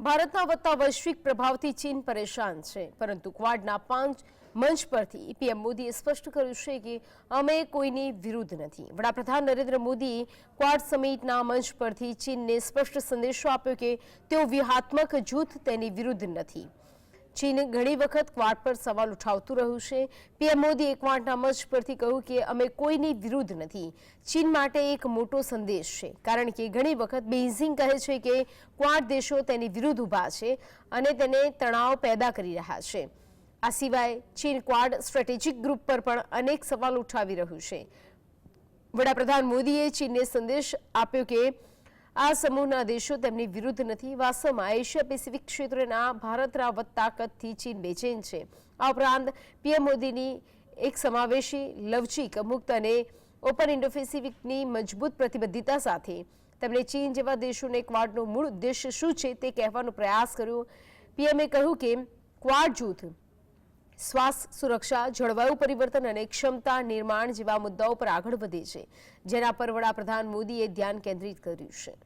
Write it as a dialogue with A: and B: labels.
A: ભારતના વધતા વૈશ્વિક પ્રભાવથી ચીન પરેશાન છે, પરંતુ ક્વાડના પાંચ મંચ પરથી પીએમ મોદીએ સ્પષ્ટ કર્યું છે કે અમે કોઈની વિરુદ્ધ નથી. વડાપ્રધાન નરેન્દ્ર મોદીએ ક્વાડ સમિટના મંચ પરથી ચીનને સ્પષ્ટ સંદેશો આપ્યો કે તેઓ વ્યૂહાત્મક જૂથ તેની વિરુદ્ધ નથી. ચીન ઘણી વખત ક્વાડ પર સવાલ ઉઠાવતું રહ્યું છે. પીએમ મોદીએ ક્વાડના મંચ પરથી કહ્યું કે, અમે કોઈની વિરુદ્ધ નથી. ચીન માટે એક મોટો સંદેશ છે, કારણ કે ઘણી વખત બેઇઝિંગ કહે છે કે, ક્વાડ દેશો તેની વિરુદ્ધ ઊભા છે અને તેને તણાવ પેદા કરી રહ્યા છે. આ સિવાય ચીન ક્વાડ સ્ટ્રેટેજિક ગ્રુપ પર પણ અનેક સવાલ ઉઠાવી રહ્યું છે. વડાપ્રધાન મોદીએ ચીનને સંદેશ આપ્યો કે આ સમૂહના દેશો તેમની વિરુદ્ધ નથી. વાસ્તવમાં એશિયા પેસિફિક ક્ષેત્રના ભારતના વધતા કદથી ચીન બેચેન છે. આ ઉપરાંત પીએમ મોદીની એક સમાવેશી લવચીક, મુક્ત અને ઓપન ઇન્ડો પેસિફિકની મજબૂત પ્રતિબદ્ધતા સાથે તેમણે ચીન જેવા દેશોને ક્વાડનો મૂળ ઉદ્દેશ્ય શું છે તે કહેવાનો પ્રયાસ કર્યો. પીએમએ કહ્યું કે ક્વાડ જૂથ સ્વાસ્થ્ય સુરક્ષા, જળવાયુ પરિવર્તન અને ક્ષમતા નિર્માણ જેવા મુદ્દાઓ પર આગળ વધે છે, જેના પર વડાપ્રધાન મોદીએ ધ્યાન કેન્દ્રિત કર્યું છે.